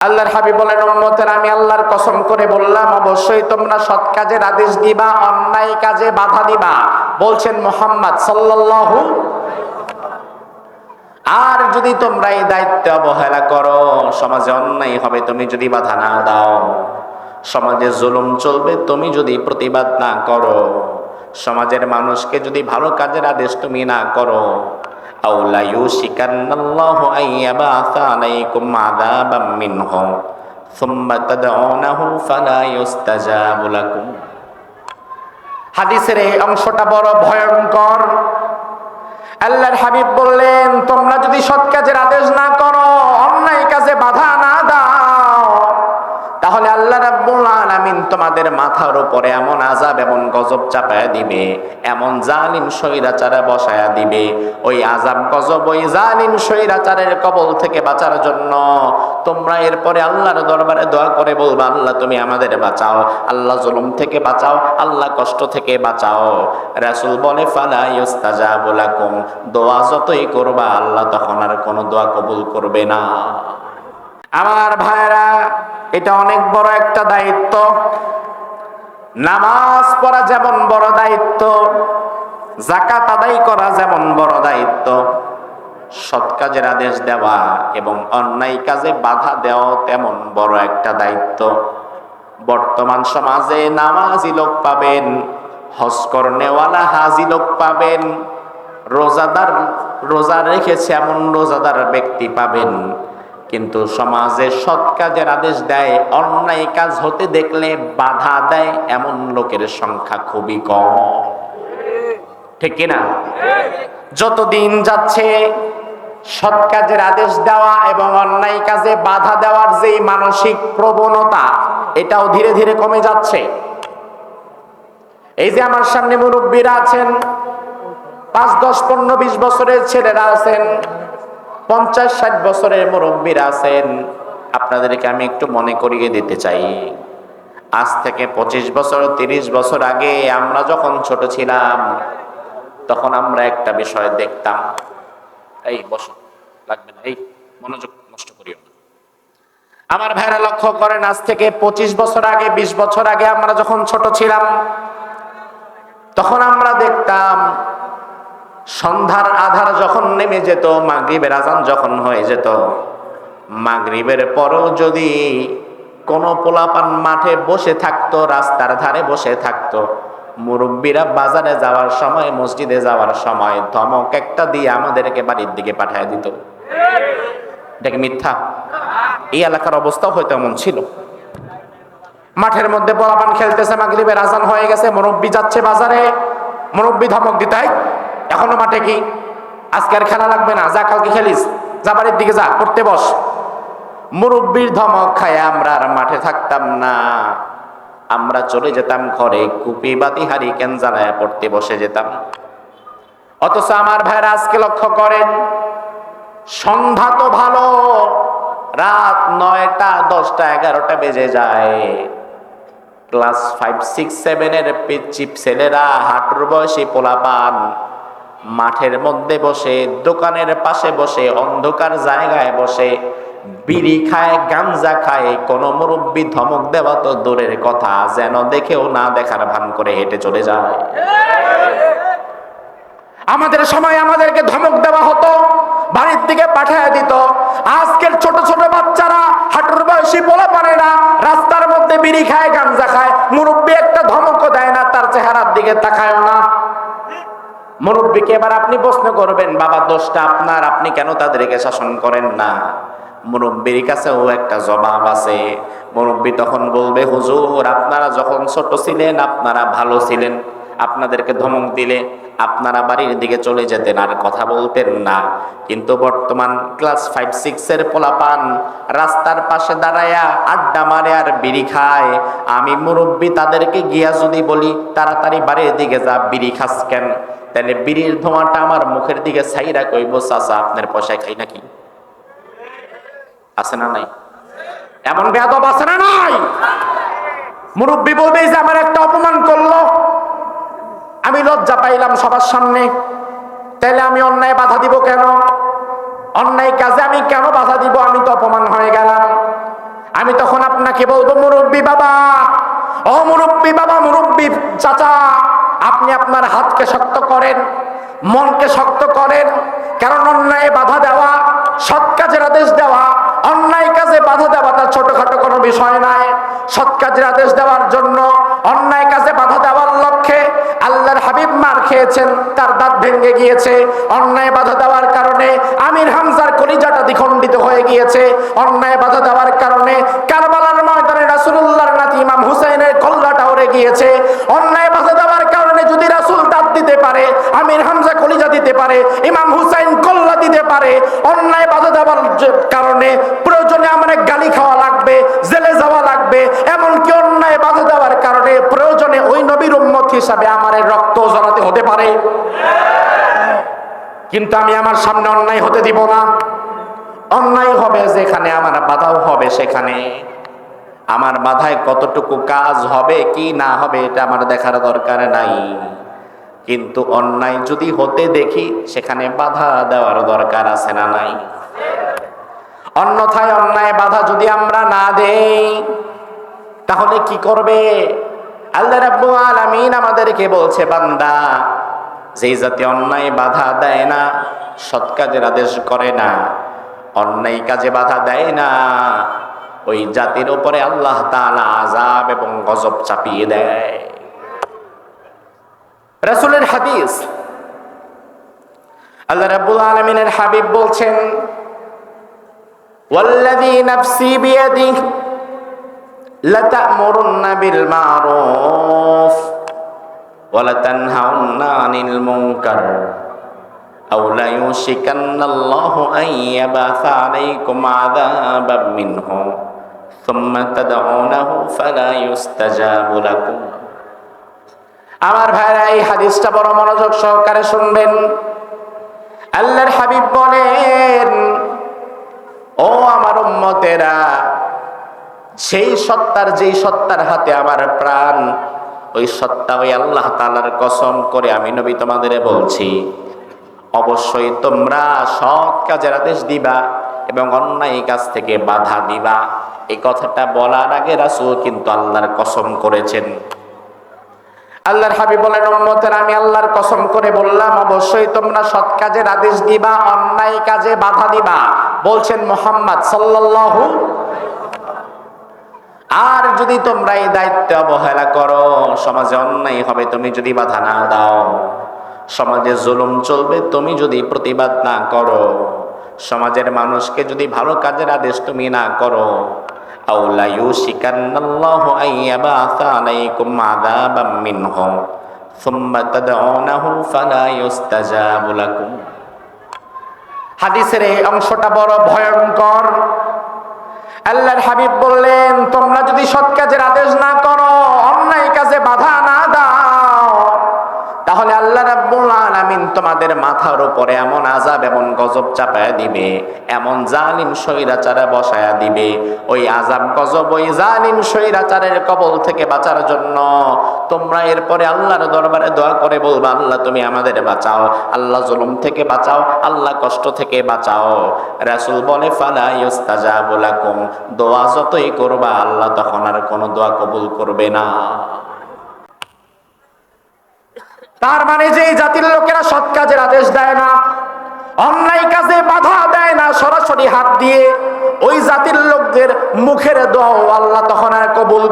আল্লাহর হাবিব বলেন, উম্মতের, আমি আল্লাহর কসম করে বললাম, অবশ্যই তোমরা সৎ কাজের আদেশ দিবা, অন্যায় কাজে বাধা দিবা। বলছেন মোহাম্মদ সাল্লাল্লাহু আর যদি তোমরা এই দায়িত্ব অবহেলা করো, সমাজে অন্যায় হবে, তুমি যদি বাধা না দাও। সমাজে জুলুম চলবে, তুমি যদি প্রতিবাদ না করো। সমাজের মানুষকে যদি ভালো কাজের আদেশ তুমি না করো হাদিসের এই অংশটা বড় ভয়ঙ্কর। আল্লাহর হাবিব বললেন তোমরা যদি সৎ কাজের আদেশ না তোমাদের মাথার উপরে এমন আযাব, এমন গজব চাপায়া দিবে, এমন জালিম স্বৈরাচারে বসায়া দিবে। ওই আযাব গজব, ওই জালিম স্বৈরাচারের কবল থেকে বাঁচার জন্য তোমরা এরপরে আল্লাহর দরবারে দোয়া করে বলবা, আল্লাহ, তুমি আমাদের বাঁচাও। আল্লাহ জুলুম থেকে বাঁচাও, আল্লাহ কষ্ট থেকে বাঁচাও। রাসূল বলে, ফালা ইউস্তাজাবু লাকুম। দোয়া যতই করবা, আল্লাহ তখন আর কোনো দোয়া কবুল করবে না। আমার ভাইরা এটা অনেক বড় একটা দায়িত্ব। নামাজ পড়া যেমন বড় দায়িত্ব জাকাত আদায় করা যেমন বড় দায়িত্ব। সৎ কাজের আদেশ দেওয়া এবং অন্যায় কাজে বাধা দেওয়া তেমন বড় একটা দায়িত্ব। বর্তমান সমাজে নামাজি লোক পাবেন, হজ করনেওয়ালা হাজি লোক পাবেন, রোজাদার, রোজা রেখেছে এমন রোজাদার ব্যক্তি পাবেন। কিন্তু সমাজে সৎ কাজের আদেশ দেয়, অন্যায় কাজ হতে দেখলে বাধা দেয়, এমন লোকের সংখ্যা খুবই কম। ঠিক কিনা? যতদিন যাচ্ছে, সৎ কাজের আদেশ দেওয়া এবং অন্যায় কাজে বাধা দেওয়ার যে মানসিক প্রবণতা, এটাও ধীরে ধীরে কমে যাচ্ছে। এই যে আমার সামনে মুরব্বীরা আছেন, পাঁচ, দশ, পনেরো, বিশ বছরের ছেলেরা আছেন পঞ্চাশ ষাট বছরের মুরব্বীরা আছেন, আপনাদেরকে আমি একটু মনে করিয়ে দিতে চাই। আজ থেকে পঁচিশ বছর, তিরিশ বছর আগে আমরা যখন ছোট ছিলাম, তখন আমরা একটা বিষয় দেখতাম। এই, বসো, লাগবে না, এই, মনোযোগ নষ্ট করিও না। আমার ভাইরা লক্ষ্য করেন, আজ থেকে পঁচিশ বছর আগে, বিশ বছর আগে আমরা যখন ছোট ছিলাম, তখন আমরা দেখতাম সন্ধ্যার আধার যখন নেমে যেত, মাগরিবের আজান যখন হয়ে যেত, মাগরিবের পরেও যদি কোনো পোলাপান মাঠে বসে থাকতো, রাস্তার ধারে বসে থাকতো, মুরব্বীরা বাজারে যাওয়ার সময়, মসজিদে যাওয়ার সময় ধমক একটা দিয়ে আমাদেরকে বাড়ির দিকে পাঠিয়ে দিত। এটা কি মিথ্যা? এই এলাকার অবস্থাও হয়তো এমন ছিল। মাঠের মধ্যে পোলাপান খেলতেছে, মাগরিবের আজান হয়ে গেছে, মুরব্বী যাচ্ছে বাজারে, মুরব্বী ধমক দিতাই এখনও মাঠে কি? আজকে আর খেলা লাগবে না, যা কালকে খেলিস, যা বাড়ির দিকে যা, পড়তে বস। মুরব্বীর ধমক খায়, আমরা আর মাঠে থাকতাম না। আমরা চলে যেতাম ঘরে, কুপি বাতি হারি কেন জ্বালায় পড়তে বসে যেতাম। অথচ আমার ভাইরা আজকে লক্ষ্য করেন, সন্ধ্যা তো ভালো, রাত নয়টা, দশটা, এগারোটা বেজে যায়। ক্লাস ফাইভ, সিক্স, সেভেনের পিচিপ ছেলেরা, হাঁটুর বয়সী পোলাপান মাঠের মধ্যে বসে, দোকানের পাশে বসে, অন্ধকার জায়গায় বসে, বিড়ি খায়, গাঞ্জা খায়, কোন মুরব্বী ধমক দেওয়া তো দূরের কথা, যেন দেখেও না দেখার ভান করে হেঁটে চলে যায়। আমাদের সময় আমাদেরকে ধমক দেওয়া হতো, বাড়ির দিকে পাঠিয়ে দিত। আজকের ছোট ছোট বাচ্চারা হাঁটুর বয়সী পোলা পারে না, রাস্তার মধ্যে বিড়ি খায়, গাঞ্জা খায়, মুরব্বী একটা ধমকও দেয় না, তার চেহারার দিকে তাকায় না। মুরব্বীকে এবার আপনি প্রশ্ন করবেন, বাবা, দোষটা আপনার, আপনি কেন তাদেরকে শাসন করেন না? মুরব্বীর কাছেও একটা জবাব আছে। মুরব্বী তখন বলবে, হুজুর, আপনারা যখন ছোট ছিলেন, আপনারা ভালো ছিলেন। আপনাদেরকে ধমক দিলে আপনারা বাড়ির দিকে চলে যেতেন আর কথা বলতেন না। কিন্তু বর্তমান ক্লাস ফাইভ, সিক্স এর পোলাপান রাস্তার পাশে দাঁড়ায়া আড্ডা মারে আর বিড়ি খায়। আমি মুরব্বী তাদেরকে গিয়া যদি বলি, তাড়াতাড়ি বাড়ির দিকে যা, বিড়ি খাস কেন? তাহলে বিড়ির ধোঁয়াটা আমার মুখের দিকে ছাইরা কইব, চাচা, আপনার পয়সায় খাই নাকি? আছে না নাই? এমন বেয়াদব আছে না নাই? মুরব্বী বলবে যে, আমার একটা অপমান করল। আমি লজ্জা পাইলাম সবার সামনে। তাহলে আমি অন্যায় বাধা দিব কেন? অন্যায় কাজে আমি কেন বাধা দিব? আমি তো অপমান হয়ে গেলাম। আমি তখন আপনাকে বলব, মুরব্বী বাবা, ও মুরব্বী বাবা, মুরব্বী চাচা, আপনি আপনার হাতকে শক্ত করেন, মনকে শক্ত করেন। কারণ অন্যায় বাধা দেওয়া, সৎ কাজের আদেশ দেওয়া, অন্যায় কাজে বাধা দেওয়া তার ছোটখাটো কোনো বিষয় নয়। সৎ কাজের আদেশ দেওয়ার জন্য অন্যায় কাজে বাধা আল্লাহর হাবিব মার খেয়েছেন, তার দাঁত ভেঙে গিয়েছে। অন্যায় বাধা দেওয়ার কারণে আমির হামজার কলিজাটা দ্বিখণ্ডিত হয়ে গিয়েছে। অন্যায় বাধা দেওয়ার কারণে কারবালার ময়দানে রাসূলুল্লাহর নাতি ইমাম হুসাইনের কল্লাটা উড়ে গিয়েছে। অন্যায় বাধা দেওয়ার কারণে যদি রাসূল দাঁত দিতে পারে, আমির হামজা কলিজা দিতে পারে, ইমাম হুসাইন কল্লা দিতে পারে, অন্যায় বাধা দেওয়ার কারণে প্রয়োজনে আমার গালি খাওয়া লাগবে জেলে যাওয়া লাগবে এমনকি অন্যায় বাধা দেওয়ার কারণে প্রয়োজনে ওই নবীর উম্মত হিসাবে আমার রক্ত জড়াতে হতে পারে। কিন্তু আমি আমার সামনে অন্যায় হতে দিব না। অন্যায় হবে যেখানে, আমার বাধাও হবে সেখানে। আমার বাধায় কতটুকু কাজ হবে, কি না হবে, এটা আমার দেখার দরকার নাই। কিন্তু অন্যায় যদি হতে দেখি, সেখানে বাধা দেওয়ার দরকার আছে না নাই। অন্যথায় অন্যায় বাধা যদি আমরা না দেই, তাহলে কি করবে? আল্লাহ রাব্বুল আলামিন আমাদেরকে বলছে, বান্দা, যেই জাতি অন্যায় বাধা দেয় না, সৎ কাজের আদেশ করে না, অন্যায় কাজে বাধা দেয় না, ওই জাতির উপরে আল্লাহ তাআলা আযাব এবং গজব চাপিয়ে দেয়। রাসূলের হাদিস, আল্লাহ রাব্বুল আলামিনের হাবিব বলছেন, ওয়াল্লাযী নাফসি বিয়াদিহি لتأمرن بالمعروف ولتنهون عن المنكر أو ليوشكن الله أن يبعث عليكم عذابا منه ثم تدعونه فلا يستجاب لكم আমার ভাইরা এই হাদিসটা বড় মনোযোগ সহকারে শুনবেন আল্লাহর হাবিব বলেন ও আমার উম্মতেরা সেই সত্তার যেই সত্তার হাতে আমার প্রাণ, ওই সত্তা ওই আল্লাহ তালার কসম করে আমি নবী তোমাদের বলছি, অবশ্যই তোমরা সৎ কাজের আদেশ দিবা এবং অন্যায় কাজ থেকে বাধা দিবা। এই কথাটা বলার আগে রাসূল কিন্তু আল্লাহর কসম করেছেন। আল্লাহর হাবিব বলেন, উম্মতের, আমি আল্লাহর কসম করে বললাম, অবশ্যই তোমরা সৎ কাজের আদেশ দিবা, অন্যায় কাজে বাধা দিবা। বলছেন মোহাম্মদ সাল্লাল্লাহু আর যদি তোমরা এই দায়িত্ব অবহেলা করো, সমাজে অন্যায় হবে, তুমি যদি বাধা না দাও, সমাজে জুলুম চলবে, তুমি যদি প্রতিবাদ না করো, সমাজের মানুষকে যদি ভালো কাজের আদেশ তুমি না করো হাদিসের এই অংশটা বড় ভয়ঙ্কর। আল্লাহর হাবিব বললেন, তোমরা যদি সৎ কাজের আদেশ না করো, অন্যায় কাজে বাধা না দাও। তাহলে আল্লাহ রাব্বুল তোমাদের মাথার উপরে এমন আজাব এমন গজব চাপায়া দিবে, এমন জালিম স্বৈরাচারে বসায়া দিবে। ওই আজাব গজব ওই জালিম স্বৈরাচারের কবল থেকে বাঁচার জন্য তোমরা এরপরে আল্লাহর দরবারে দোয়া করে বলবা, আল্লাহ, তুমি আমাদের বাঁচাও। আল্লাহ জুলুম থেকে বাঁচাও, আল্লাহ কষ্ট থেকে বাঁচাও। রাসূল বলে, ফালা ইস্তাজাবু লাকুম। দোয়া যতই করবা, আল্লাহ তখন আর কোনো দোয়া কবুল করবে না। তার মানে যে এই জাতির লোকেরা সৎ কাজের আদেশ দেয় না, অন্যায় কাজে বাধা দেয় না, সরাসরি হাত দিয়ে, ওই জাতির লোকদের মুখের দোয়াও আল্লাহ তখন আর কবুল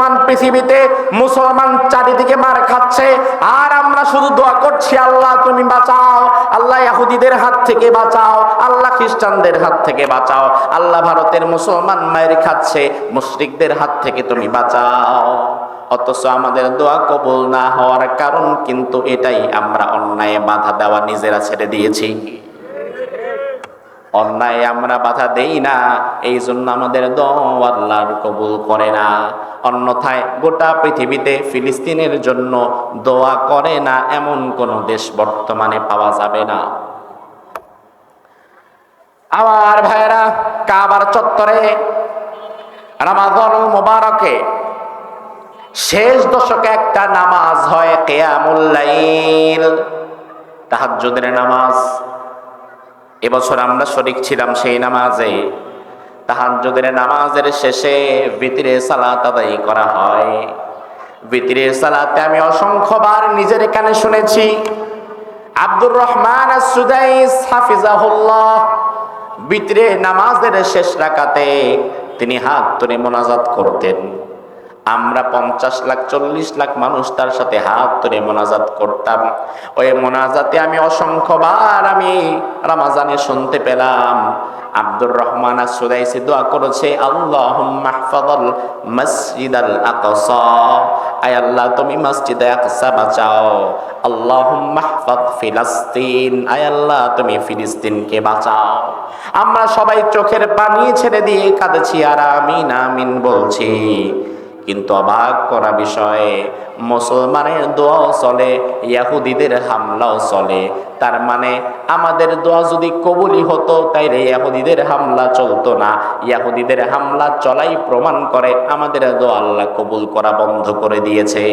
করে না বর্তমান পৃথিবীতে মুসলমান চারিদিকে মার খাচ্ছে। আর আমরা শুধু দোয়া করছি, আল্লাহ তুমি বাঁচাও। আল্লাহ ইহুদিদের হাত থেকে বাঁচাও। আল্লাহ খ্রিস্টানদের হাত থেকে বাঁচাও। আল্লাহ ভারতের মুসলমান মায়ের খাচ্ছে। মুশরিকদের হাত থেকে তুমি বাঁচাও। অথচ আমাদের দোয়া কবুল না হওয়ার কারণ কিন্তু এটাই। আমরা অন্যায় বাধা দেওয়া নিজেরা ছেড়ে দিয়েছি। অন্যায় আমরা বাধা দেই না এই জন্য আমাদের দোয়া আল্লাহর কবুল করে না। অন্যথায় গোটা পৃথিবীতে ফিলিস্তিনের জন্য দোয়া করে না এমন কোন দেশ বর্তমানে পাওয়া যাবে না। আমার ভাইরা কাবার চত্বরে রামাদল মোবারকে শেষ দশকে একটা নামাজ হয় কেয়ামুল্লাইল তাহাজ্জুদের নামাজ। এবছর আমরা শরিক ছিলাম সেই নামাজে। তাহাজ্জুদের নামাজের শেষে ভিতরে সালাত আদায় করা হয়। ভিতরে সালাতে আমি অসংখ্যবার নিজের কানে শুনেছি, আব্দুর রহমান সুদাইস নামাজের শেষ রাকাতে তিনি হাত তুলে মোনাজাত করতেন। আমরা পঞ্চাশ লাখ, চল্লিশ লাখ মানুষ তার সাথে হাত তুলে মোনাজাত করতাম। ওই মোনাজাতে আমি অসংখ্যবার আমি রামাজানে শুনতে পেলাম। আব্দুর রহমান সুদাইসি দোয়া করেছে আল্লাহ মাহফাদল মসজিদ আল আকসা। আয় আল্লাহ, তুমি মসজিদে আকসা বাঁচাও। আল্লাহ মাহফাদ ফিলাস্তিন। আয় আল্লাহ, তুমি ফিলিস্তিনকে বাঁচাও। আমরা সবাই চোখের পানি ছেড়ে দিয়ে কাঁদেছি আর আমিন আমিন বলছি। কিন্তু অবাক করা বিষয়ে, মুসলমানের দোয়াও চলে, ইয়াহুদিদের হামলাও চলে। তার মানে আমাদের দোয়া যদি কবুলি হতো, তাইলে ইয়াহুদিদের হামলা চলতো না। ইয়াহুদিদের হামলা চলাই প্রমাণ করে, আমাদের দোয়া আল্লাহ কবুল করা বন্ধ করে দিয়েছে।